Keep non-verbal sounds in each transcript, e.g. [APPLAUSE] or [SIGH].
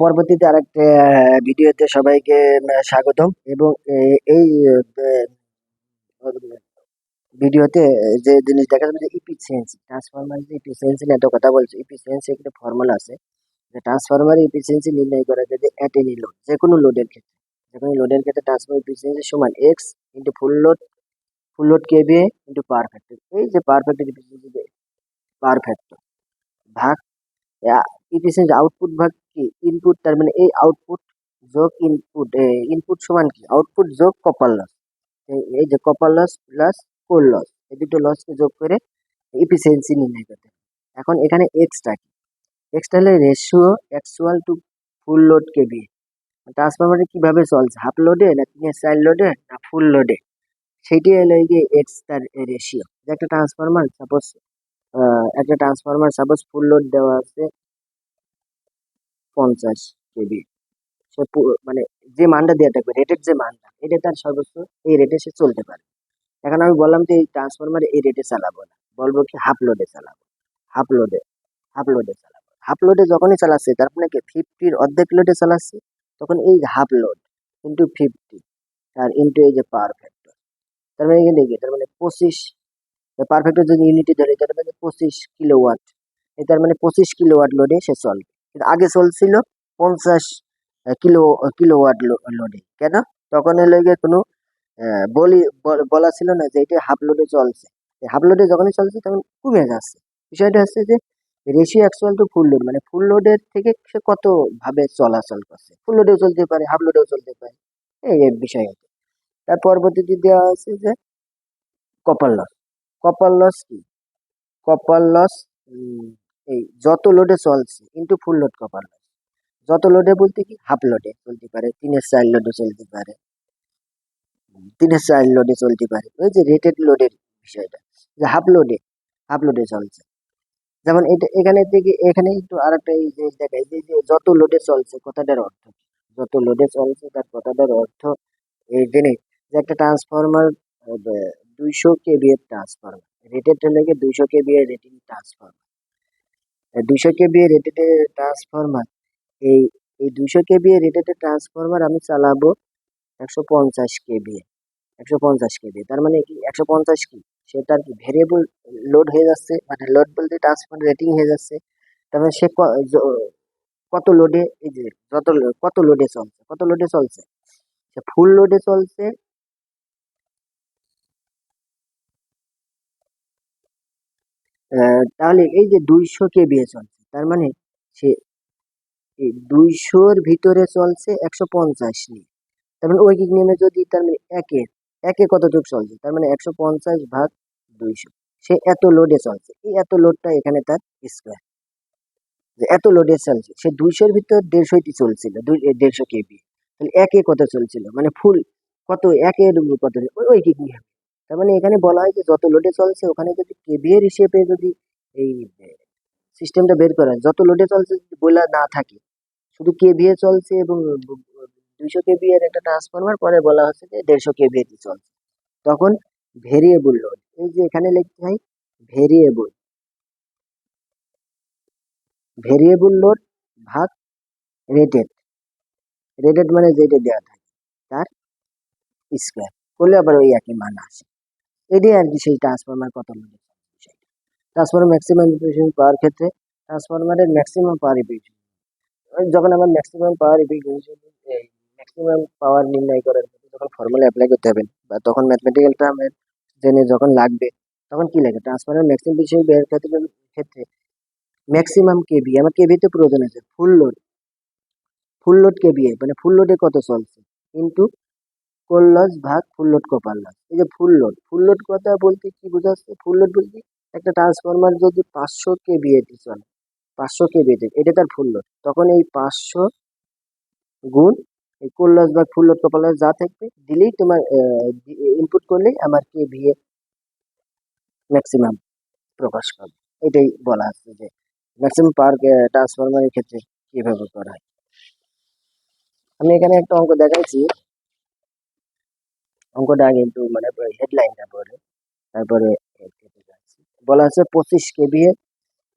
পরবর্তীতে আরেকটা ভিডিওতে সবাইকে স্বাগতম এবং এই ভিডিওতে যে জিনিস দেখা যাবে যে efficiency ট্রান্সফরমার যে efficiency নিয়ে এত কথা বলছি efficiency একটা ফর্মুলা আছে। যে ট্রান্সফরমার efficiency নির্ণয় করা যায় যে at any load যেকোনো লোডের ক্ষেত্রে। যেকোনো লোডের ক্ষেত্রে ট্রান্সফরমার efficiency সমান x into full load full load KVA into power factor এই যে পাওয়ার ফ্যাক্টর যে পাওয়ার ফ্যাক্টর ভাগ efficiency আউটপুট ভাগ কি? ইনপুট তার মানে এই আউটপুট যোগ ইনপুট ইনপুট সমান কি? আউটপুট যোগ কপার লস এই যে copper loss plus core loss এই দুটো লসকে যোগ করে ইফিসিয়েন্সি নির্ণয় করতে এখন এখানে এক্সটা কি? এক্সটা হলে ratio actual to full load KB ট্রান্সফরমারে কীভাবে চলছে? হাফ লোডে না তিনের চার লোডে না ফুল লোডে সেইটি হলো এই যে এক্স তার রেশিও একটা ট্রান্সফরমার সাপোজ একটা ট্রান্সফরমার সাপোজ ফুল লোড দেওয়া আছে পঞ্চাশ কেবি সে মানে যে মানটা দেওয়া থাকবে রেটের যে মানটা, এটা তার সর্বোচ্চ এই রেটে সে চলতে পারে। এখন আমি বললাম যে এই ট্রান্সফরমার এই রেটে চালাবো না। বলব কি হাফ লোডে চালাবো। হাফ লোডে হাফ লোডে চালাবো। হাফ লোডে যখনই চালাচ্ছে, তার মানে কি ফিফটির অর্ধেক লোডে চালাচ্ছে, তখন এই হাফ লোড ইন্টু ফিফটি আর ইন্টু এই যে পাওয়ার ফ্যাক্টর তার মানে এখানে দেখি তার মানে পঁচিশ পাওয়ার ফ্যাক্টর যদি ইউনিটে ধরে, তার মানে পঁচিশ কিলো ওয়াট তার মানে পঁচিশ কিলো ওয়াট লোডে সে চলবে। আগে চলছিল পঞ্চাশ কিলো কিলো ওয়াট লোডে কেন? তখন এর লগে কোনো বলি, বলা ছিল না যে এটা হাফ লোডে চলছে। হাফ লোডে যখনই চলছে তখন কমে যাচ্ছে। বিষয়টা হচ্ছে যে ratio actual to full load মানে ফুল লোডের থেকে সে কত ভাবে চলাচল করছে? ফুল লোডেও চলতে পারে হাফ লোডেও চলতে পারে। এই বিষয় আছে তার পরবর্তীতে দেওয়া আছে যে কপার লস কপার লস কি? কপার লস এই যত লোডে চলছে ইন্টু ফুল লোড কপার যত লোডে বলতে কি হাফ লোডে চলতে পারে, তিনের চার লোডে চলতে পারে। তিনের চার লোডে চলতে পারে। ওই যে রেটেড লোডের বিষয়টা, যে হাফ লোডে হাফ লোডে চলছে। যেমন এটা, এখানে থেকে, এখানে একটু আর একটা এই জিনিস দেখাই, যে যত লোডে চলছে, কথাটার অর্থ যত লোডে চলছে, তার কথাটার অর্থ এই জিনিস যে একটা ট্রান্সফরমার দুইশো কেবি এর ট্রান্সফরমার রেটেড লেগে দুইশো কেবি এর রেটিং ট্রান্সফরমার দুইশো কেবি রেটেড ট্রান্সফরমার এই এই দুশো কেবি রেটেড ট্রান্সফরমার আমি চালাবো একশো পঞ্চাশ কেবি, একশো পঞ্চাশ কেবি। তার মানে কি একশো পঞ্চাশ কি? সে তার কি ভেরিয়েবল লোড হয়ে যাচ্ছে? মানে লোড বলতে ট্রান্সফার রেটিং হয়ে যাচ্ছে। তার মানে সে কত লোডে এই যে যত, কত লোডে চলছে, কত লোডে চলছে? সে ফুল লোডে চলছে তাহলে এই যে দুইশো কে কেবিএ চলছে, তার মানে সে দুইশোর ভিতরে চলছে একশো পঞ্চাশ নিয়ে। তার মানে ঐকিক নিয়মে যদি তার মানে একে একে কতটুকু চলছে? তার মানে একশো পঞ্চাশ ভাগ দুইশো। সে এত লোডে চলছে। এই এত লোডটা এখানে তার স্কোয়ার যে এত লোডে চলছে। সে দুইশোর ভিতর দেড়শোটি চলছিল দেড়শো কেবি। তাহলে একে কত চলছিল? মানে ফুল কত, একের কত? ঐকিক নিয়ম তার মানে এখানে বলা হয় যে যত লোডে চলছে, ওখানে যদি কেবিএর হিসেবে যদি এই সিস্টেমটা বের করা যত লোডে চলছে যদি বলা না থাকে, শুধু কেভিএ চলছে এবং দুইশো কেভি এর একটা ট্রান্সফরমার পরে বলা হচ্ছে যে দেড়শো কেভিএ চলছে। তখন ভেরিয়েবল লোড এই যে এখানে লিখতে হয় ভেরিয়েবল ভেরিয়েবল লোড ভাগ রেটেড রেটেড মানে যেটা দেওয়া থাকে, তার স্কোয়ার করলে আবার ওই একই মান আসে। এটাই আর কি সেই ট্রান্সফরমার কত লোডে ট্রান্সফরমার ম্যাক্সিমাম ইফিসিয়েন্সি পাওয়ার ক্ষেত্রে ট্রান্সফরমারের ম্যাক্সিমাম পাওয়ার ইফিসিয়েন্সি যখন আমার maximum power efficiency maximum power নির্ণয় করার ক্ষেত্রে যখন ফর্মুলা অ্যাপ্লাই করতে হবে বা তখন ম্যাথমেটিক্যাল টার্মের জেনে যখন লাগবে, তখন কি লাগে? ট্রান্সফরমার ম্যাক্সিমাম বিষয় বের ক্ষেত্রে ক্ষেত্রে ম্যাক্সিমাম কেবি আমার কেবিতে প্রয়োজন আছে ফুল লোড ফুল লোড কেবি মানে ফুল লোডে কত চলছে? কিন্তু কোল লস ভাগ ফুল লোড কপার এই যে ফুল লোড ফুল লোড কথা বলতে কি বোঝাচ্ছে? ফুল লোড বলতে একটা ট্রান্সফরমার যদি পাঁচশো কে কেবিএতে চলে, পাঁচশো কে কেবিএতে এটা তার ফুল লোড। তখন এই পাঁচশো গুণ এই কোল লস বা ফুল লোড কপার লস যা থাকবে, দিলেই তোমার ইনপুট করলেই আমার কেবিএ ম্যাক্সিমাম প্রকাশ পাবে। এটাই বলা আছে যে ম্যাক্সিমাম পাওয়ার ট্রান্সফরমারের ক্ষেত্রে কীভাবে করা হয়। আমি এখানে একটা অঙ্ক দেখাইছি। অঙ্কটা আগে একটু মানে হেডলাইনটা পড়ে। তারপরে। বলা আছে পঁচিশ কেবিএ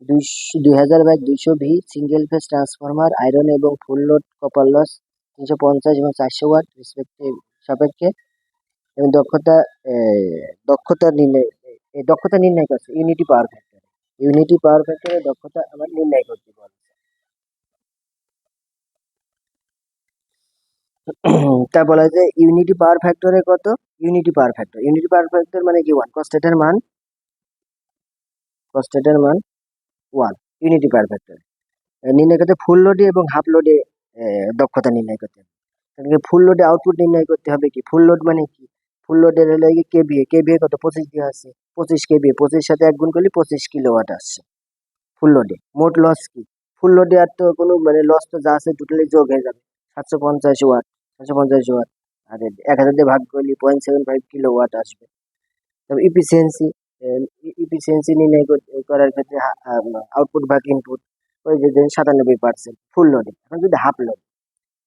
দুইশো দুই হাজার দুইশো V single phase transformer iron এবং ফুল লোড কপার লস তিনশো পঞ্চাশ এবং চারশো ওয়াট রেসপেক্টিভ সাপেক্ষে। এবং দক্ষতা দক্ষতা নির্ণয় দক্ষতা নির্ণয় করছে unity power factor unity power ফ্যাক্টরের দক্ষতা আমার নির্ণয় করতে বলে [CLEARS THROAT] তা বলা যে ইউনিটি পাওয়ার ফ্যাক্টরে কত? Unity power factor unity power factor মানে কি? ওয়ান কস্টেটের মান? কস্টেটের মান ওয়ান ইউনিটি পাওয়ার ফ্যাক্টর নির্ণয় করতে ফুল লোডে এবং হাফ লোডে দক্ষতা নির্ণয় করতে হবে। ফুল লোডে আউটপুট নির্ণয় করতে হবে কি? ফুল লোড মানে কি? ফুল লোডের হলে কেবিএ কেবিএ কত? পঁচিশ দিয়ে আছে পঁচিশ কে কেবিএ পঁচিশ সাথে এক গুণ করলে পঁচিশ কিলোওয়াট আসছে। ফুল লোডে মোট লস কি? ফুল লোডে আর তো কোনো মানে লস তো যা আছে টোটালি যোগ হয়ে যাবে। সাতশো পঞ্চাশ ওয়াট সাতশো পঞ্চাশ ওয়াট আর এক হাজার দিয়ে ভাগ করলে point seven five kilo watt আসবে। তবে ইফিসিয়েন্সি ইফিসিয়েন্সি নির্ণয় কর- করার ক্ষেত্রে আউটপুট ভাগ ইনপুট ওই যে সাতানব্বই পার্সেন্ট ফুল লোডে এখন যদি হাফ লোড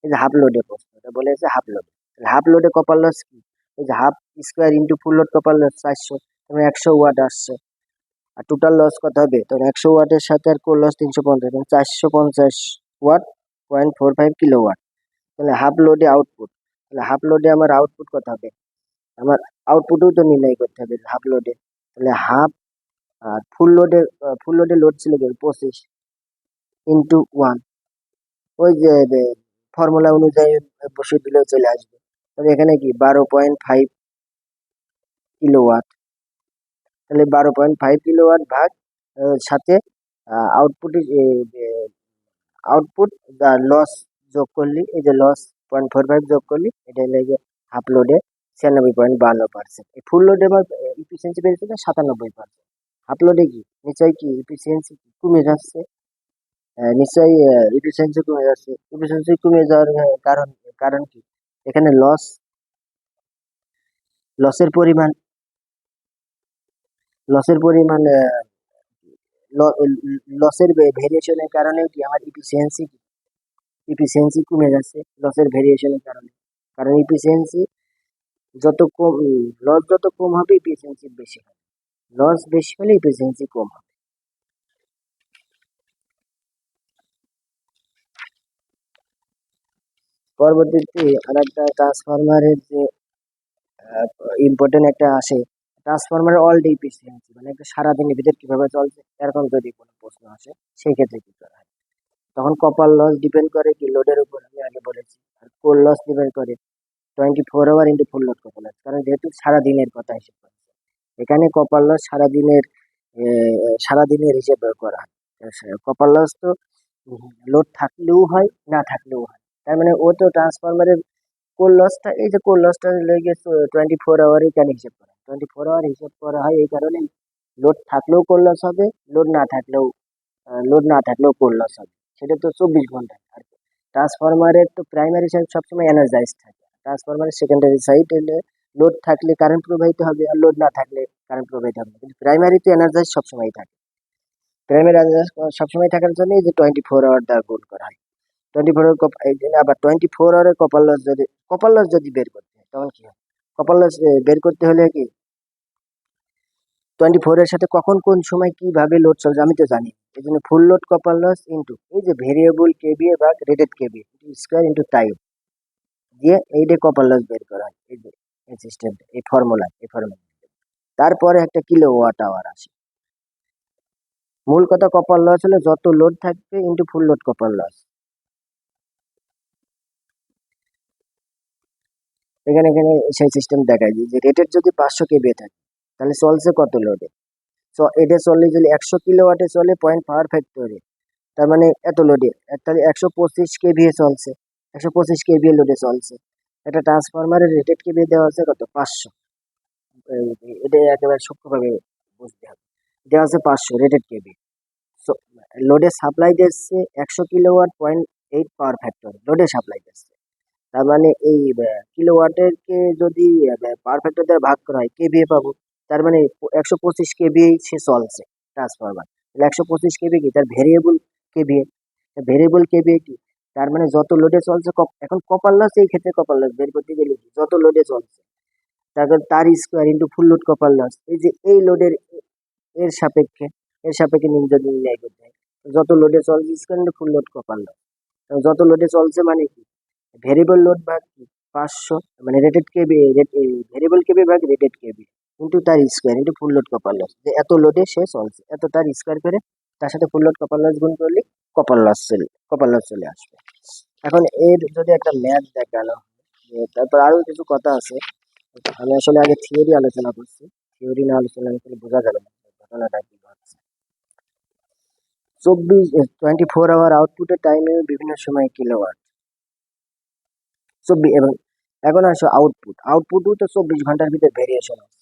এই যে হাফ লোডে প্রশ্ন, এটা বলে আছে হাফ লোড হাফ লোডে কপার লস কি? এই যে half square into full load copper loss চারশো তখন একশো ওয়াট আসছে। আর টোটাল লস কত হবে? তখন একশো ওয়াটের সাথে আর কোর লস তিনশো পঞ্চাশ চারশো পঞ্চাশ watt point four five kilo watt তাহলে হাফ লোডে আউটপুট তাহলে হাফ লোডে আমার আউটপুট কত হবে? আমার আউটপুটও তো নির্ণয় করতে হবে হাফ লোডে তাহলে হাফ আর ফুল লোডে ফুল লোডে লোড ছিল পঁচিশ ইন্টু ওয়ান ওই যে ফর্মুলা অনুযায়ী বসে দিলেও চলে আসবে। তাহলে এখানে কি? বারো পয়েন্ট ফাইভ কিলো ওয়াট তাহলে বারো পয়েন্ট ফাইভ কিলো ওয়াট ভাগ সাথে আউটপুট আউটপুট লস যোগ করলি, এই যে লস পয়েন্ট ফোর ফাইভ যোগ করলি এটা লেগে হাফ লোডে ছিয়ানব্বই পয়েন্ট বান্ন পার্সেন্ট এই ফুল লোডে আমার ইফিসিয়েন্সি বেড়েছে না সাতানব্বই পার্সেন্ট হাফ লোডে কি? নিশ্চয়ই কি? ইফিসিয়েন্সি কমে যাচ্ছে। নিশ্চয়ই ইফিসিয়েন্সি কমে যাচ্ছে। ইফিসিয়েন্সি কমে যাওয়ার কারণ কারণ কি? এখানে লস লসের পরিমাণ লসের পরিমাণ লসের ভেরিয়েশনের কারণে কি? আমার ইফিসিয়েন্সি ইফিসিয়েন্সি কমে যাচ্ছে লসের ভেরিয়েশনের কারণে। কারণ ইফিসিয়েন্সি যত কম লস যত কম হবে ইফিসিয়েন্সি বেশি হবে। লস বেশি হলে ইফিসিয়েন্সি কম হবে। পরবর্তীতে আর একটা ট্রান্সফরমারের যে ইম্পর্টেন্ট একটা আসে। ট্রান্সফরমারের অল ডে ইফিসিয়েন্সি মানে একটা সারাদিনের ভিতরে কীভাবে চলছে, এরকম যদি কোনো প্রশ্ন আসে, সেই ক্ষেত্রে কি করা হয়? তখন কপার লস ডিপেন্ড করে কি লোডের উপর আমি আগে বলেছি। আর কোল লস ডিপেন্ড করে twenty four hour into full load copper loss কারণ যেহেতু সারাদিনের কথা হিসেব করছে। এখানে কপার লস সারাদিনের সারাদিনের হিসেব করা। হয় কপার লস তো লোড থাকলেও হয়, না থাকলেও হয়। তার মানে ও তো ট্রান্সফরমারের কোল লসটা এই যে কোল লসটা লেগে টোয়েন্টি ফোর আওয়ারই কেন হিসেব করা? টোয়েন্টি ফোর আওয়ার হিসেব করা হয় এই কারণে লোড থাকলেও কোল লস হবে লোড না থাকলেও লোড না থাকলেও কোল লস হবে। সেটা তো চব্বিশ ঘণ্টা আর ট্রান্সফরমারের তো প্রাইমারি সাইড সবসময় এনার্জাইজ থাকে। ট্রান্সফরমারের সেকেন্ডারি সাইড হলে লোড থাকলে কারেন্ট প্রবাহিত হবে আর লোড না থাকলে কারেন্ট প্রবাহিত হবে কিন্তু প্রাইমারি তো এনার্জাইজ সবসময় থাকে। প্রাইমারি এনার্জাইজ সবসময় থাকার জন্য এই যে টোয়েন্টি ফোর আওয়ার দ্বারা গোল করা হয়। টোয়েন্টি ফোর আবার টোয়েন্টি ফোর আওয়ারে কপাল লস যদি কপার লস যদি বের করতে হয়, তখন কি হয়? কপার লস বের করতে হলে কি? টোয়েন্টি ফোর এর সাথে কখন কোন সময় কীভাবে লোড চলছে আমি তো জানি। এই জন্য full load copper loss into এই যে ভেরিয়েবল কেবিএ বা rated KVA square into time দিয়ে এইটা কপার লস বের করা হয়, এই যে এই সিস্টেম এই ফর্মুলা এই ফর্মুলা তারপরে একটা কিলো ওয়াট আওয়ার আসে। মূল কথা কপার লস হলে যত লোড থাকবে into full load copper loss এখানে এখানে সেই সিস্টেম দেখায় যে রেটের যদি পাঁচশো কেবিএ থাকে তাহলে চলছে কত লোডে তো এটা চললে যদি একশো কিলো ওয়াটে চলে পয়েন্ট পাওয়ার ফ্যাক্টরে তার মানে এত লোডে তাহলে একশো পঁচিশ কেভিএ চলছে। একশো পঁচিশ কেভিএ লোডে চলছে। একটা ট্রান্সফরমারের রেটেড কেভিএ দেওয়া আছে কত? পাঁচশো। এটা একেবারে সূক্ষ্মভাবে বুঝতে হবে। দেওয়া আছে পাঁচশো রেটেড কেভি লোডে সাপ্লাই দিচ্ছে একশো kilowatt point eight power factor লোডে সাপ্লাই দিচ্ছে। তার মানে এই কিলোওয়াটের কে যদি পাওয়ার ফ্যাক্টর দ্বারা ভাগ করা হয় কেভিএ পাবো। তার মানে একশো পঁচিশ কেভি সে চলছে ট্রান্সফরমার তাহলে একশো পঁচিশ কেবি কি? তার ভেরিয়েবল কেভিএ ভেরিয়েবল কেভিএ কি? তার মানে যত লোডে চলছে এখন কপার লস এই ক্ষেত্রে কপার লস বের করতে গেলে যত লোডে চলছে। তারপর তার square into full load copper loss এই যে এই লোডের এর সাপেক্ষে এর সাপেক্ষে যদি নির্ণয় করতে হয়। যত লোডে চলছে current full load copper load যত লোডে চলছে মানে কি? ভেরিয়েবল লোড ভাগ কি? পাঁচশো মানে রেটেড কেবি ভেরিয়েবল কেবি ভাগ রেটেড কেবি। কিন্তু তার square into full load copper loss যে এত লোডে সে চলছে এত তার স্কোয়ার করে তার সাথে ফুল লোড কপার লস গুণ করলে কপার লস চলে কপার লস চলে আসবে। এখন এর যদি একটা ম্যাথ দেখানো তারপর আরও কিছু কথা আছে। আমি আসলে আগে থিওরি আলোচনা করছি থিওরি না আলোচনা করলে বোঝা যাবে না ঘটনাটা কি ঘটছে। চব্বিশ টোয়েন্টি ফোর আওয়ার আউটপুটের টাইমে বিভিন্ন সময় কিলো কিলোওয়াট চব্বিশ এবং এখন আসো আউটপুট আউটপুটও তো চব্বিশ ঘণ্টার ভিতরে ভেরিয়েশন আসছে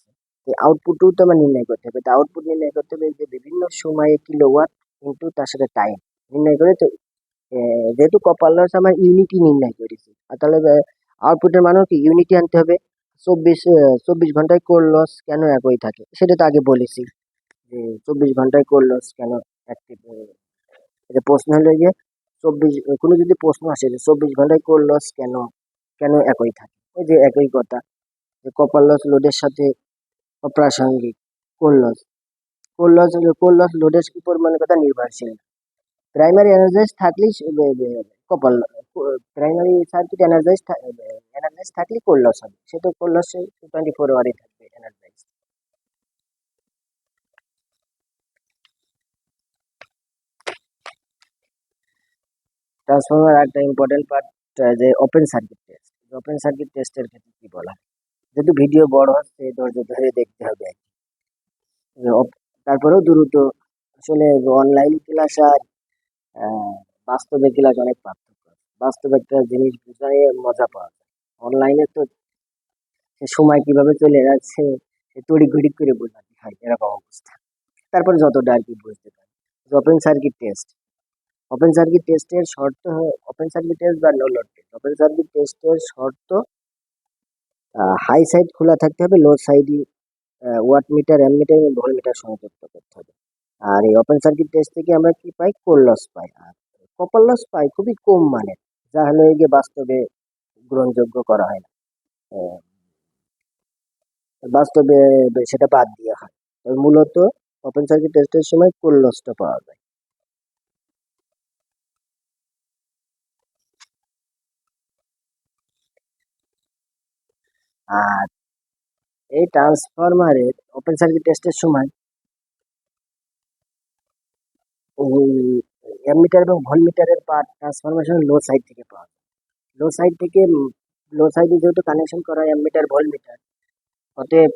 এই আউটপুটও তো আমার নির্ণয় করতে হবে। তো আউটপুট নির্ণয় করতে হবে যে বিভিন্ন সময়ে কিলোওয়াট কিন্তু তার সাথে টাইম নির্ণয় করে তো যেহেতু কপার লস আমার ইউনিটি নির্ণয় করেছি। আর তাহলে আউটপুটের মানেও কি? ইউনিটি আনতে হবে। চব্বিশ চব্বিশ ঘন্টায় কোর লস কেন একই থাকে? সেটা তো আগে বলেছি যে চব্বিশ ঘন্টায় কোর লস কেন অ্যাক্টিভ এটা প্রশ্ন হলো যে চব্বিশ কোনো যদি প্রশ্ন আসে যে চব্বিশ ঘন্টায় কোর লস কেন কেন একই থাকে? ওই যে একই কথা যে কপার লস লোডের সাথে অপ্রাসঙ্গিক। কোর লস কোর লস লোডের উপর মানে কথা নির্ভরশীল। প্রাইমারি এনার্জাইজ থাকলেই copper primary circuit energise energise থাকলেই কোর লস হবে সেটা কোর লস টোয়েন্টি ফোর আওয়ারই থাকবে এনার্জাইজ। ট্রান্সফরমার একটা ইম্পর্টেন্ট পার্ট যে open circuit test open circuit টেস্টের ক্ষেত্রে কি বলা যেহেতু ভিডিও বড় হচ্ছে ধৈর্য ধরে দেখতে হবে। তারপরেও দ্রুত। আসলে অনলাইন ক্লাস আর বাস্তবে ক্লাস অনেক পার্থক্য। বাস্তবে একটা জিনিস বুঝাই মজা পাওয়া যায়। অনলাইনে তো সময় কীভাবে চলে যাচ্ছে তড়ি ঘড়ি করে বোঝাতে হয়, এরকম অবস্থা। তারপরে যতটা আর কি বুঝতে পারি। Open circuit test open circuit টেস্টের শর্ত ওপেন সার্কিট টেস্ট বা no load test open circuit টেস্টের শর্ত হাই সাইড খোলা থাকতে হবে লো সাইডই ওয়াট মিটার এম মিটার এবং ভোল্ট মিটার সংযুক্ত করতে হবে। আর এই ওপেন সার্কিট টেস্ট থেকে আমরা কি পাই? কোর লস পাই। আর কপার লস পাই খুবই কম মানের, যা হলো এই যে বাস্তবে গ্রহণযোগ্য করা হয় না। বাস্তবে সেটা বাদ দেওয়া হয়। মূলত ওপেন সার্কিট টেস্টের সময় কোর লসটা পাওয়া যায়। আর এই ট্রান্সফরমারের ওপেন সার্কিট টেস্টের সময় অ্যামিটার এবং ভোল্টমিটারের পার্ট ট্রান্সফরমেশন লো সাইড থেকে পাওয়া যায়। লো সাইড থেকে লো সাইডে যেহেতু কানেকশন করা হয় অ্যামিটার ভোল্টমিটার অতএব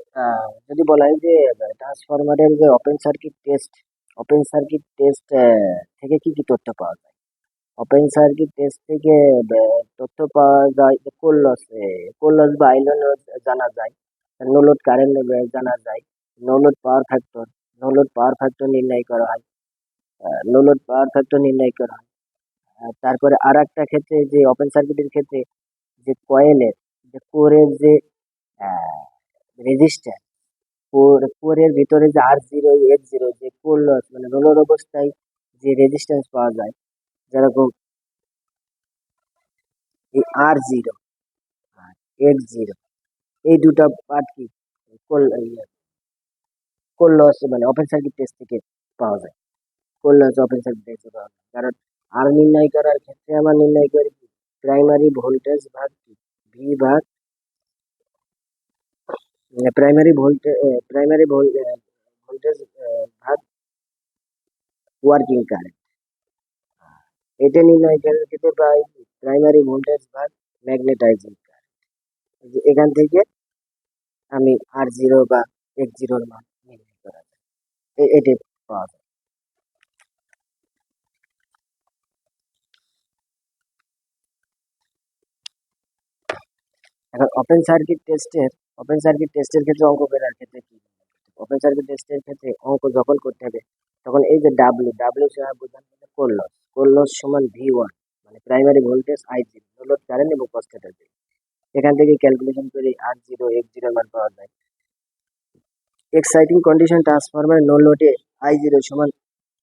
যদি বলা হয় যে ট্রান্সফরমারের যে open circuit test open circuit test থেকে কি কি তথ্য পাওয়া যায়? ওপেন সার্কিট টেস্ট থেকে তথ্য পাওয়া যায় কোল লস লস বা আইলন জানা যায়। নো লোড কারেন্ট জানা যায়। No load power factor no load power factor নির্ণয় করা হয়। নো লোড পাওয়ার ফ্যাক্টর নির্ণয় করা হয়। তারপরে আর একটা ক্ষেত্রে যে ওপেন সার্কিটের ক্ষেত্রে যে কয়েলের যে কোরের যে রেজিস্টার কোর কোরের ভিতরে যে আর জিরো এইট জিরো যে কোর লস মানে রোলর অবস্থায় যে রেজিস্ট্যান্স পাওয়া যায় যেরকম এই R zero R eight zero এই দুটো পার্ট কি? কোল কোর মানে ওপেন সার্কিট টেস্ট থেকে পাওয়া যায়। Core loss open circuit test পাওয়া যায়। কারণ আর নির্ণয় করার ক্ষেত্রে আমার নির্ণয় করি প্রাইমারি ভোল্টেজ ভাগ কি? ভি ভাগ প্রাইমারি ভোল্টেজ প্রাইমারি ভোল্টেজ ভাগ ওয়ার্কিং কারেন্ট এটা নির্ণয় ক্ষেত্রে প্রায় প্রাইমারি ভোল্টেজ ভাগ ম্যাগনেটাইজিং কারেন্ট এখান থেকে আমি আর জিরো বা এক্স জিরোর মান নির্ণয় করা যায়। এটি পাওয়া যায়। এখন ওপেন সার্কিট টেস্টের ওপেন সার্কিট টেস্টের ক্ষেত্রে অঙ্ক বেরার ক্ষেত্রে কি ওপেন সার্কিট টেস্টের ক্ষেত্রে অঙ্ক যখন করতে হবে, তখন এই যে ডাব্লিউ ডাব্লিউ সহ বোঝানো হচ্ছে কোর লস কোর লস সমান ভি ওয়ান মানে primary voltage I zero load current এবং কস্টেটার বিল এখান থেকে ক্যালকুলেশন করে আর জিরো এক্স জিরো মান পাওয়া যায়। এক্সাইটিং কন্ডিশন ট্রান্সফরমার নো লোডে আই জিরো সমান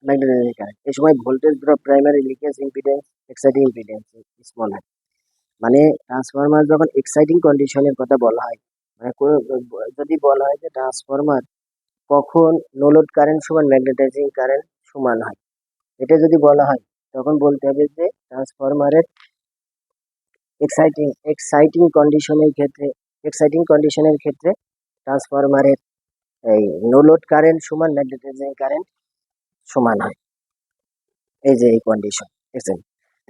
ম্যাগনেটাইজিং কারেন্ট এই সময় voltage drop primary leakage impedance exciting impedance small হয় মানে ট্রান্সফরমার যখন এক্সাইটিং কন্ডিশনের কথা বলা হয় মানে কোনো, যদি বলা হয় যে ট্রান্সফরমার কখন নো লোড কারেন্ট সমান ম্যাগনেটাইজিং কারেন্ট সমান হয়। এটা যদি বলা হয়, তখন বলতে হবে যে ট্রান্সফরমারের এক্সাইটিং এক্সাইটিং কন্ডিশনের ক্ষেত্রে এক্সাইটিং কন্ডিশনের ক্ষেত্রে ট্রান্সফরমারের এই নো লোড কারেন্ট সমান ম্যাগনেটাইজিং কারেন্ট সমান হয়। এই যে এই কন্ডিশন দেখছেন?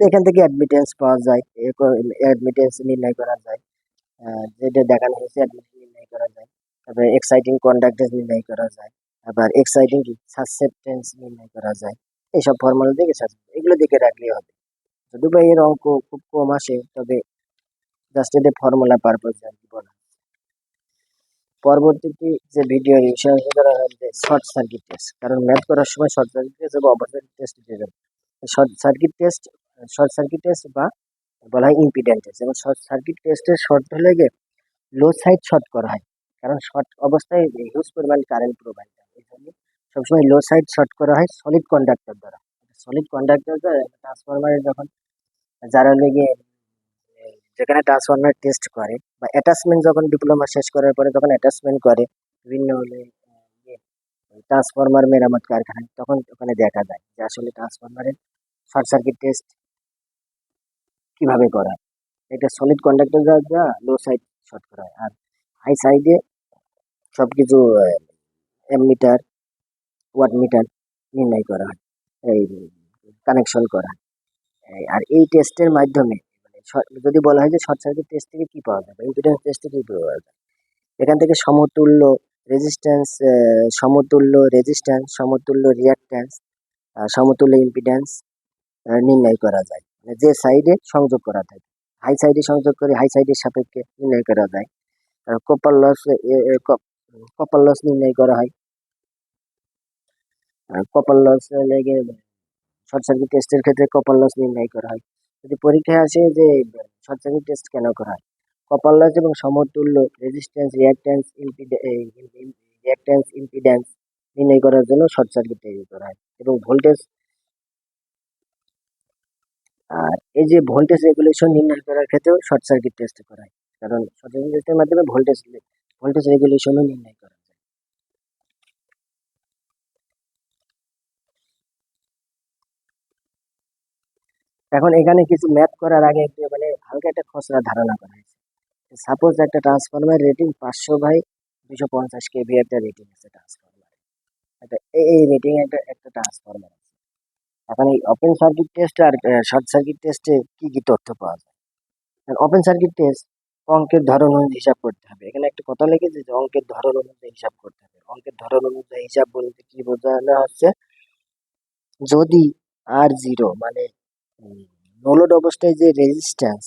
তো এখান থেকে অ্যাডমিটেন্স পাওয়া যায় অ্যাডমিটেন্স নির্ণয় করা যায় যেটা দেখানো হয়েছে অ্যাডমিটেন্স নির্ণয় করা যায়। তারপরে এক্সাইটিং কন্ডাক্টেন্স নির্ণয় করা যায়, আবার এক্সাইটিং কি সাসেপ্টেন্স নির্ণয় করা যায় এইসব ফর্মুলা দেখে এগুলো দেখে রাখলেই হবে। যদি বা এর অঙ্ক খুব কম আসে, তবে জাস্ট এটা ফর্মুলা পারপোজ আর কি বলা। পরবর্তীতে যে ভিডিও বিষয় করা যে শর্ট সার্কিট টেস্ট কারণ ম্যাথ করার সময় short circuit test over circuit test দিয়ে যাবে short circuit test short circuit test বা বলা হয় ইম্পিডেন্ট টেস্ট এবং শর্ট সার্কিট টেস্টের শর্ট হলে গিয়ে লো সাইড শর্ট করা হয়। কারণ শর্ট অবস্থায় হিউজ পরিমাণ কারেন্ট প্রোভাইড হয় এই জন্য সবসময় লো সাইড শর্ট করা হয় সলিড কন্ডাক্টর দ্বারা। সলিড কন্ডাক্টর দ্বারা ট্রান্সফরমারে যখন যারা লেগে, যেখানে ট্রান্সফরমার টেস্ট করে বা অ্যাটাচমেন্ট যখন ডিপ্লোমা শেষ করার পরে যখন অ্যাটাচমেন্ট করে, বিভিন্ন ট্রান্সফরমার মেরামত কারখানায়, তখন ওখানে দেখা যায় যে আসলে ট্রান্সফরমারের শর্ট সার্কিট টেস্ট কীভাবে করা। এটা সলিড কন্ডাক্টর দ্বারা লো সাইড শর্ট করা হয়। আর হাই সাইডে সব কিছু ওয়াট মিটার নির্ণয় করা হয়, এই কানেকশন করা। হয় আর এই টেস্টের মাধ্যমে মানে যদি বলা হয় যে শর্ট সার্কিট টেস্ট থেকে কী পাওয়া যাবে? ইম্পিডেন্স টেস্ট থেকে কী পাওয়া যাবে। এখান থেকে সমতুল্য রেজিস্ট্যান্স সমতুল্য রেজিস্ট্যান্স সমতুল্য রিয়াক্ট্যান্স সমতুল্য ইম্পিডেন্স নির্ণয় করা যায়। মানে যে সাইডে সংযোগ করা থাকে হাই সাইডে সংযোগ করে হাই সাইডের সাপেক্ষে নির্ণয় করা যায়। কপার লস কপার লস নির্ণয় করা হয়। কপাল লস লেগে শর্ট সার্কিট টেস্টের ক্ষেত্রে কপাল লস নির্ণয় করা হয়। যদি পরীক্ষায় আসে যে শর্ট সার্কিট টেস্ট কেন করা হয়? কপাল লস এবং সমতুল্য রেজিস্ট্যান্স রিয়াক্ট্যান্স রিয়াক্ট্যান্স ইম্পিডেন্স নির্ণয় করার জন্য শর্ট সার্কিট তৈরি করা হয় এবং ভোল্টেজ আর এই যে ভোল্টেজ রেগুলেশন নির্ণয় করার ক্ষেত্রেও শর্ট সার্কিট টেস্ট করা হয়। কারণ শর্ট সার্কিট টেস্টের মাধ্যমে ভোল্টেজ ভোল্টেজ রেগুলেশনও নির্ণয় করা যায়। এখন এখানে কিছু ম্যাথ করার আগে একটু মানে হালকা একটা খসড়া ধারণা করা হয়েছে। সাপোজ একটা ট্রান্সফরমার রেটিং পাঁচশো বাই দুশো পঞ্চাশ কেভি একটা রেটিং আছে ট্রান্সফরমার একটা এই এই রেটিং একটা একটা ট্রান্সফরমার আছে। এখন এই ওপেন সার্কিট টেস্ট আর শর্ট সার্কিট টেস্টে কি কি তথ্য পাওয়া যায়? ওপেন সার্কিট টেস্ট অঙ্কের ধরন অনুযায়ী হিসাব করতে হবে। এখানে একটা কথা লিখেছে যে অঙ্কের ধরন অনুযায়ী হিসাব করতে হবে। অঙ্কের ধরন অনুযায়ী হিসাব বলতে কি বোঝানো হচ্ছে? যদি আর জিরো মানে নোলোড অবস্থায় যে রেজিস্ট্যান্স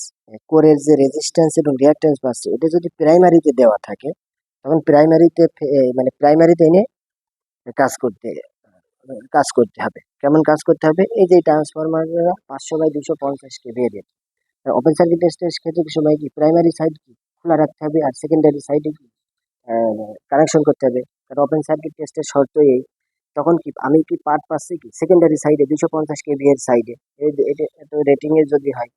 কোরের যে রেজিস্ট্যান্স এবং রিয়াক্ট্যান্স পাচ্ছে, এটা যদি প্রাইমারিতে দেওয়া থাকে, তখন প্রাইমারিতে মানে প্রাইমারিতে এনে কাজ করতে কাজ করতে হবে। কেমন কাজ করতে হবে? এই যে ট্রান্সফরমাররা পাঁচশো বাই দুশো পঞ্চাশ কেভি রেট ওপেন সার্কিট টেস্টের ক্ষেত্রে সময় কি প্রাইমারি সাইড কি খোলা রাখতে হবে আর সেকেন্ডারি সাইডে কি কানেকশন করতে হবে? কারণ ওপেন সার্কিট টেস্টের শর্ত এই, তখন কি আমি কি পার্ট পাচ্ছি কি? সেকেন্ডারি সাইডে দুশো পঞ্চাশ কেভি এর সাইডে এত রেটিং এর যদি হয়,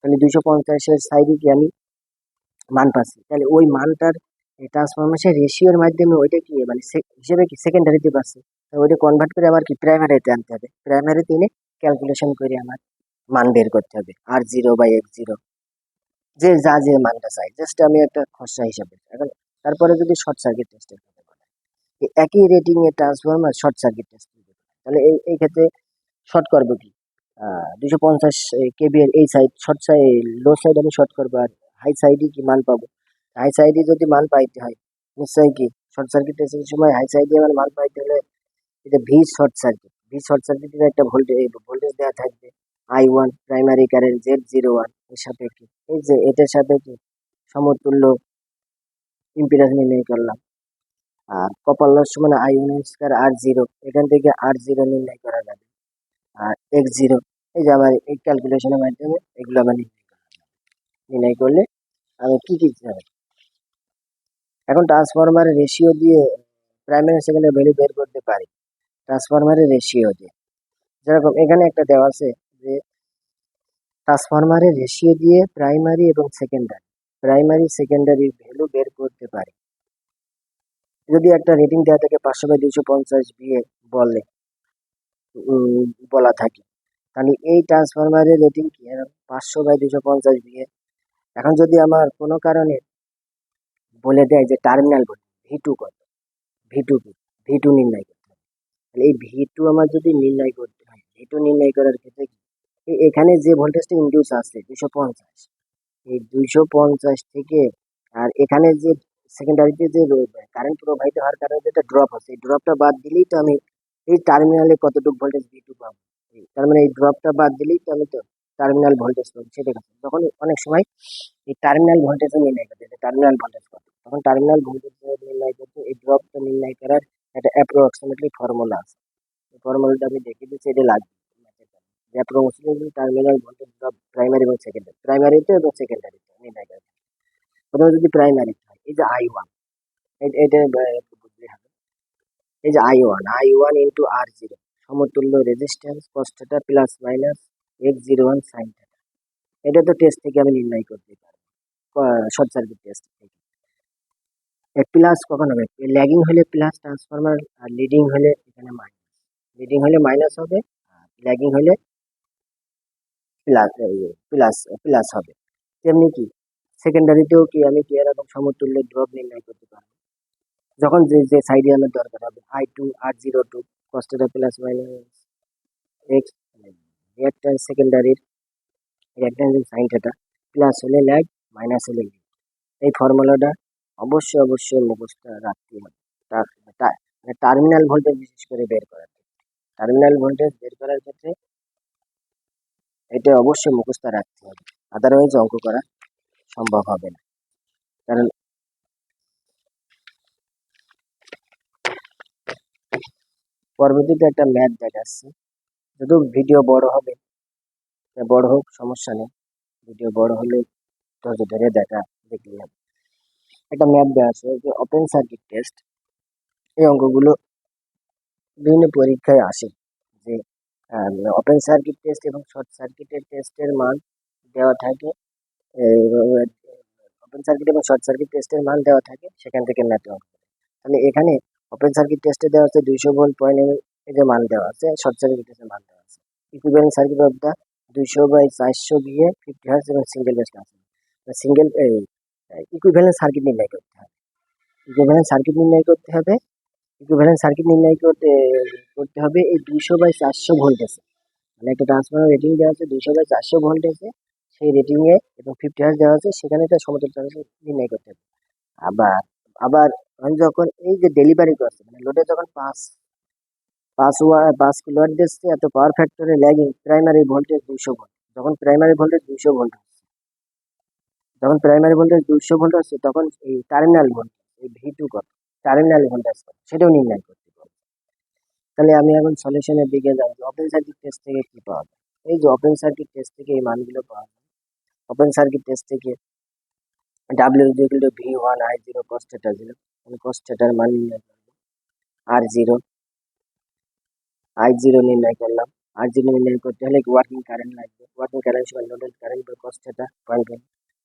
তাহলে দুশো পঞ্চাশের সাইডে কি আমি মান পাচ্ছি? তাহলে ওই মানটার ট্রান্সফরমেশন রেশিওর মাধ্যমে ওইটা কি মানে হিসেবে কি সেকেন্ডারিতে পাচ্ছি? ওইটা কনভার্ট করে আমার কি প্রাইমারিতে আনতে হবে। প্রাইমারিতে এনে ক্যালকুলেশন করে আমার। মান বের করতে হবে। R zero by X zero যে যা যে মানটা চাই। জাস্ট আমি একটা খসড়া হিসাবে। এখন তারপরে যদি শর্ট সার্কিট টেস্টের কথা বলা একই রেটিং এর ট্রান্সফরমার শর্ট সার্কিট টেস্ট তাহলে এই এই ক্ষেত্রে শর্ট করব কি? দুশো পঞ্চাশ কেবি এর এই side short side low side আমি শর্ট করব। আর হাই সাইডে কি মান পাবো? হাই সাইডে যদি মান পাইতে হয়, নিশ্চয়ই কি? শর্ট সার্কিট টেস্টের সময় হাই সাইডে আমার মান পাইতে হলে এটা V short circuit V short সার্কিটের একটা ভোল্টেজ ভোল্টেজ দেওয়া থাকবে। I one primary current Z zero ওয়ানের সাপেক্ষে। এই যে, এটার সাপেক্ষে সমতুল্য ইম্পিডেন্স নির্ণয় করলাম। আর কপাল লস মানে I one square R zero, এখান থেকে আর জিরো নির্ণয় করা যাবে। আর এক্স জিরো, এই যে আমার এই ক্যালকুলেশনের মাধ্যমে এগুলো আমার নির্ণয় করা নির্ণয় করলে আমি কি কি যাবে এখন ট্রান্সফরমারের রেশিও দিয়ে প্রাইমারি সেকেন্ডারি ভ্যালু বের করতে পারি। ট্রান্সফরমারের রেশিও দিয়ে। যেরকম এখানে একটা দেওয়া আছে যে ট্রান্সফরমারের রেশিও দিয়ে প্রাইমারি এবং সেকেন্ডারি প্রাইমারি সেকেন্ডারি ভ্যালু বের করতে পারি। যদি একটা রেটিং দেওয়া থাকে পাঁচশো বাই দুইশো পঞ্চাশ বিয়ে বলে বলা থাকে, তাহলে এই ট্রান্সফরমারের রেটিং কি? পাঁচশো বাই দুইশো পঞ্চাশ বিয়ে এখন যদি আমার কোনো কারণে বলে দেয় যে টার্মিনাল ভোল্টেজ ভি টু কত ভি টু কি ভি টু নির্ণয় করতে হবে, তাহলে এই ভি টু আমার যদি নির্ণয় করতে হয় ভি টু নির্ণয় করার ক্ষেত্রে কি? এখানে যে ভোল্টেজটা ইন্ডিউস আছে দুশো পঞ্চাশ। এই দুইশো পঞ্চাশ থেকে, আর এখানে যে সেকেন্ডারিতে যে কারেন্ট প্রবাহিত হওয়ার কারণে যেটা ড্রপ আছে, এই ড্রপটা বাদ দিলেই তো আমি এই টার্মিনালে কতটুকু ভোল্টেজ ভি টু পাবো। তার মানে এই ড্রপটা বাদ দিলেই তো আমি তো টার্মিনাল ভোল্টেজ পাবো সেটা কথা। যখন অনেক সময় এই টার্মিনাল ভোল্টেজ নির্ণয় করতে টার্মিনাল ভোল্টেজ কত, তখন টার্মিনাল ভোল্টেজ নির্ণয় করতে, এই ড্রপটা নির্ণয় করার একটা অ্যাপ্রক্সিমেটলি ফর্মুলা আছে। এই ফর্মুলাটা আমি দেখে দিচ্ছি, এটা লাগবে। যে approximately terminal voltage drop primary এবং সেকেন্ডারি প্রাইমারিতে এবং সেকেন্ডারিতে নির্ণয় করা। প্রথমে যদি প্রাইমারি হয়, এই যে আই ওয়ান এটা বুঝলে হবে। এই যে I one I one into R zero সমতুল্য resistance কস্টটা plus minus X zero one sine এটা তো টেস্ট থেকে আমি নির্ণয় করতে পারব। শর্ট সার্কিট টেস্ট থেকে। প্লাস কখন হবে? ল্যাগিং হলে প্লাস ট্রান্সফরমার আর লিডিং হলে এখানে মাইনাস লিডিং হলে মাইনাস হবে আর ল্যাগিং হলে প্লাস প্লাস প্লাস হবে। তেমনি কি সেকেন্ডারিতেও কি আমি কি এরকম সমতুল্য ড্রপ নির্ণয় করতে পারব? যখন যে যে সাইডে আমার দরকার হবে I two R zero two কস্টটা plus minus X reactance সেকেন্ডারির রিয়াক্ট্যান্স সাইন থিটা প্লাস হলে ল্যাগ মাইনাস হলে এই ফর্মুলাটা অবশ্যই অবশ্যই মুখস্থ রাখতে হবে। টার্মিনাল ভোল্টেজ বিশেষ করে বের করার টার্মিনাল ভোল্টেজ বের করার ক্ষেত্রে এটা অবশ্যই মুখস্থ রাখতে হবে। আদারওয়াইজ অঙ্ক করা সম্ভব হবে না। কারণ পরবর্তীতে একটা ম্যাথ দেখাচ্ছে। যদি ভিডিও বড় হবে বড় হোক, সমস্যা নেই। ভিডিও বড় হলে ধৈর্য ধরে দেখা দেখলেই হবে একটা ম্যাথ দেওয়া আছে যে ওপেন সার্কিট টেস্ট এই অঙ্কগুলো বিভিন্ন পরীক্ষায় আসে। ওপেন সার্কিট টেস্ট এবং শর্ট সার্কিটের টেস্টের মান দেওয়া থাকে। ওপেন সার্কিট এবং শর্ট সার্কিট টেস্টের মান দেওয়া থাকে, সেখান থেকে ম্যাথ অঙ্ক। তাহলে এখানে ওপেন সার্কিট টেস্টে দেওয়া আছে দুইশো ভোল্ট পয়েন্ট যে মান দেওয়া আছে শর্ট সার্কিট টেস্টের মান দেওয়া আছে। ইকুইভ্যালেন্ট সার্কিট অফ দ্য দুইশো বাই চারশো বিয়ে ফিফটি হার্স এবং সিঙ্গেল বেস আছে সিঙ্গেল ইকুইভ্যালেন্ট সার্কিট নির্ণয় করতে হবে। ইকুইভ্যালেন্ট সার্কিট নির্ণয় করতে হবে ইকুইভ্যালেন্ট সার্কিট নির্ণয় করতে করতে হবে এই দুইশো বাই চারশো ভোল্ট ভোল্টেজে মানে একটা ট্রান্সফরমার রেটিং দেওয়া আছে, দুইশো বাই চারশো ভোল্ট ভোল্টেজে সেই রেটিংয়ে এবং ফিফটি হার্স দেওয়া আছে, সেখানে একটা সমতুল ট্রান্সফার নির্ণয় করতে হবে। আবার আবার আমি যখন এই যে ডেলিভারি করছে মানে লোডে যখন পাঁচ পাঁচ ওয়া পাঁচ কিলোয়াট দিচ্ছে, এত পাওয়ার ফ্যাক্টরে ল্যাগিং প্রাইমারি ভোল্টেজ দুইশো ভোল্ট যখন প্রাইমারি ভোল্টেজ দুইশো ভোল্ট যখন প্রাইমারি ভোল্টেজ দুইশো ভোল্ট হচ্ছে তখন এই টার্মিনাল ভোল্টেজ এই ভি টু কত? টার্মিনাল ভোল্টেজ সেটাও নির্ণয় করতে পারব তাহলে আমি এখন সলিউশনের দিকে যাব, যে ওপেন সার্কিট টেস্ট থেকে কি পাওয়া যায়? এই যে ওপেন সার্কিট টেস্ট থেকে এই মানগুলো পাওয়া যায়। ওপেন সার্কিট টেস্ট থেকে W equal to V one I zero cos theta zero আমি মান নির্ণয় করব। আর জিরো আই জিরো নির্ণয় করলাম। আর জিরো নির্ণয় করতে হলে ওয়ার্কিং কারেন্ট লাগবে? ওয়ার্কিং কারেন্ট সমান নোডাল কারেন্ট বা কস পয়েন্ট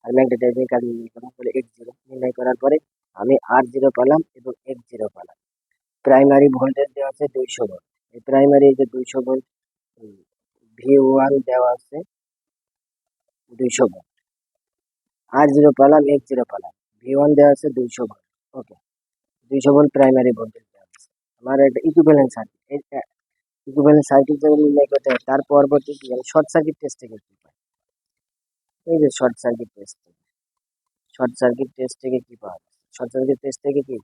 আর ম্যাগনেটাইজিং কারেন্ট নির্ণয় করলাম, তাহলে এক্স জিরো নির্ণয় করার পরে আমি আর জিরো পেলাম এবং এক জিরো পেলাম। প্রাইমারি ভোল্টেজ দেওয়া আছে দুইশো ভোল্ট এই প্রাইমারি যে দুইশো ভোল্ট ভি ওয়ান দেওয়া আছে দুইশো ভোল্ট আর জিরো পেলাম এক জিরো পেলাম। ভি ওয়ান দেওয়া আছে দুইশো ভোল্ট ওকে দুইশো ভোল্ট প্রাইমারি ভোল্টেজ দেওয়া আছে। আমার একটা ইকুইভ্যালেন্ট সার্কিট ইকুইভ্যালেন্ট সার্কিট যদি নির্ণয় করতে হয়, তার পরবর্তী কি শর্ট সার্কিট টেস্ট থেকে কি পাই এই যে short circuit test short circuit test থেকে কী পাওয়া যায়? শর্ট সার্কিট টেস্ট থেকে কি?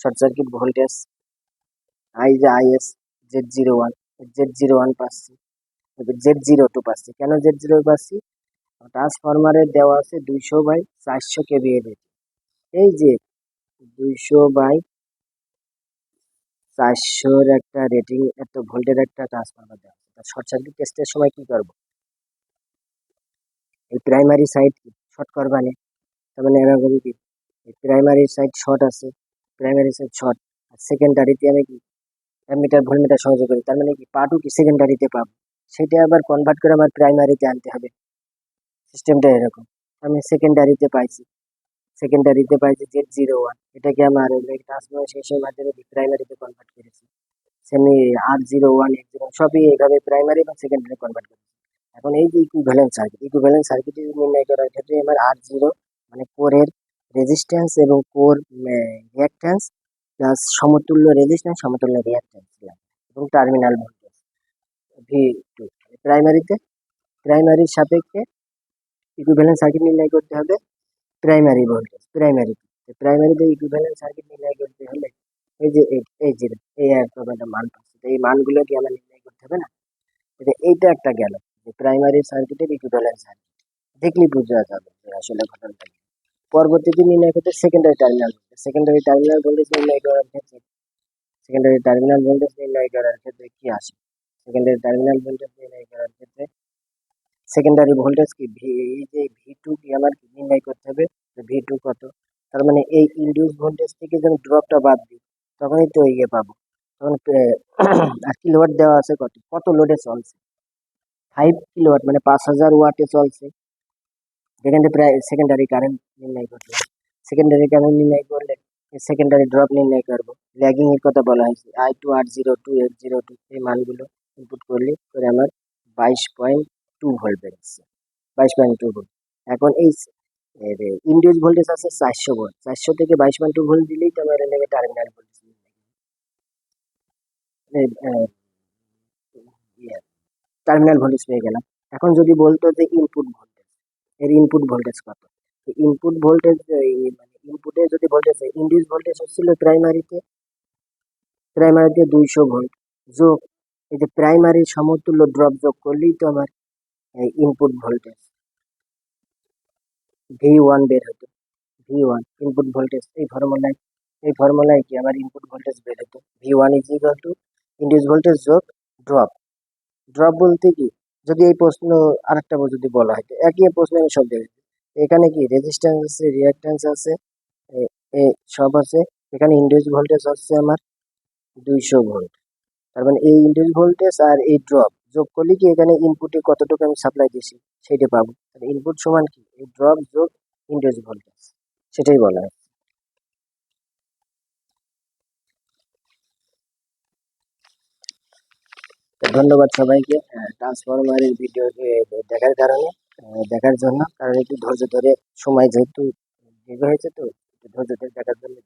শর্ট সার্কিট ভোল্টেজ আই যে IS Z zero one Z zero one পাচ্ছি। জেড জিরো টু পাচ্ছি। কেন জেড জিরো পাচ্ছি? ট্রান্সফরমারে দেওয়া আছে দুইশো বাই চারশো রেটিং এই যে দুইশো বাই চারশোর একটা রেটিং এত ভোল্টের একটা ট্রান্সফরমার দেওয়া আছে। শর্ট সার্কিট টেস্টের সময় কি করব? এই প্রাইমারি সাইড শর্ট করবানে তার মানে এরকম কি? প্রাইমারি সাইড শর্ট আছে প্রাইমারি সাইড শর্ট আর সেকেন্ডারিতে আমি কি অ্যামিটার ভোল্টমিটার সংযোগ করি। তার মানে কি পাটু কি সেকেন্ডারিতে পাবো। সেটা আবার কনভার্ট করে আমার প্রাইমারিতে আনতে হবে। সিস্টেমটা এরকম। আমি সেকেন্ডারিতে পাইছি। সেকেন্ডারিতে পাইছি জেড জিরো ওয়ান এটাকে আমার ট্রান্সফরমেশনের মাধ্যমে প্রাইমারিতে কনভার্ট করেছি। Semi R zero one eight zero সবই এইভাবে প্রাইমারি এবং সেকেন্ডারি কনভার্ট করেছি। এখন এই যে ইকুইভ্যালেন্ট সার্কিট ইকুইভ্যালেন্ট সার্কিট নির্ণয় করার ক্ষেত্রে আমার আর জিরো মানে কোরের রেজিস্ট্যান্স এবং কোর রিয়াক্ট্যান্স প্লাস সমতুল্য রেজিস্ট্যান্স সমতুল্য রিয়াক্ট্যান্স এবং টার্মিনাল ভোল্টেজ ভি টু প্রাইমারিতে প্রাইমারির সাপেক্ষে ইকুইভ্যালেন্ট সার্কিট নির্ণয় করতে হবে প্রাইমারি ভোল্টেজ প্রাইমারিতে প্রাইমারিতে ইকুইভ্যালেন্ট সার্কিট নির্ণয় করতে হলে এই যে এই- যে এই একটা মান পাচ্ছি এই মানগুলো কি আমার নির্ণয় করতে হবে না? এটা, এইটা একটা গেল, যে প্রাইমারি সার্কিটের ইকুইভ্যালেন্ট সার্কিট দেখলি বোঝা যাবে আসলে ঘটনাটা পরবর্তীতে নির্ণয় করতে secondary terminal secondary terminal voltage নির্ণয় করার ক্ষেত্রে সেকেন্ডারি টার্মিনাল ভোল্টেজ নির্ণয় করার ক্ষেত্রে কি আসে? সেকেন্ডারি টার্মিনাল ভোল্টেজ নির্ণয় করার ক্ষেত্রে সেকেন্ডারি ভোল্টেজ কি? ভি এই যে ভি টু কি আমার নির্ণয় করতে হবে? ভি টু কত? তার মানে এই ইন্ডিউস ভোল্টেজ থেকে যখন ড্রপটা বাদ দিই, তখনই তো ইয়ে পাবো। তখন আর কিলোওয়াট দেওয়া আছে কত? কত লোডে চলছে? ফাইভ কিলোওয়াট মানে পাঁচ হাজার ওয়াটে চলছে। যেখান প্রায় সেকেন্ডারি কারেন্ট নির্ণয় করতে সেকেন্ডারি কারেন্ট নির্ণয় করলে সেকেন্ডারি ড্রপ নির্ণয় করব। ল্যাগিং এর কথা বলা হয়েছে। আই টু আট zero two eight zero two এই মানগুলো ইনপুট করলে করে আমার বাইশ পয়েন্ট টু ভোল্ট বেরোচ্ছে বাইশ পয়েন্ট টু ভোল্ট এখন এই ইন্ডিউস ভোল্টেজ আছে চারশো ভোল্ট চারশো থেকে বাইশ পয়েন্ট টু ভোল্ট দিলেই তো আমার নেবে টার্মিনাল ভোল্টেজ টার্মিনাল ভোল্টেজ পেয়ে গেলাম। এখন যদি বলতো যে ইনপুট ভোল্টেজ এর ইনপুট ভোল্টেজ কত? ইনপুট ভোল্টেজ মানে ইনপুটে যদি ভোল্টেজ হয় ইন্ডিউস ভোল্টেজ হচ্ছিল প্রাইমারিতে প্রাইমারিতে দুইশো ভোল্ট যোগ, এই যে প্রাইমারি সমতুল্য ড্রপ যোগ করলেই তো আমার ইনপুট ভোল্টেজ ভি ওয়ান বের হতো। ভি ওয়ান ইনপুট ভোল্টেজ এই ফর্মুলায় এই ফর্মুলায় কি? আমার ইনপুট ভোল্টেজ বের হতো। V one is equal to induce voltage যোগ ড্রপ ড্রপ বলতে কি? যদি এই প্রশ্ন আরেকটা যদি বলা হয় একই প্রশ্ন আমি সব দেখেছি এখানে কি রেজিস্ট্যান্স আছে রিয়াক্ট্যান্স আছে? সব আছে। এখানে ইন্ডিউস ভোল্টেজ হচ্ছে আমার দুইশো ভোল্ট তার মানে এই ইন্ডিউস ভোল্টেজ আর এই ড্রপ যোগ করলে কি এখানে ইনপুটে কতটুকু আমি সাপ্লাই দিছি সেটা পাবো। ইনপুট সমান কি? এই ড্রপ যোগ ইন্ডিউস ভোল্টেজ সেটাই বলা হয় তো ধন্যবাদ সবাইকে। ট্রান্সফরমারের ভিডিও দেখার কারণে দেখার জন্য। কারণ একটু ধৈর্য ধরে, সময় যেহেতু দীর্ঘ হয়েছে তো ধৈর্য ধরে দেখার জন্য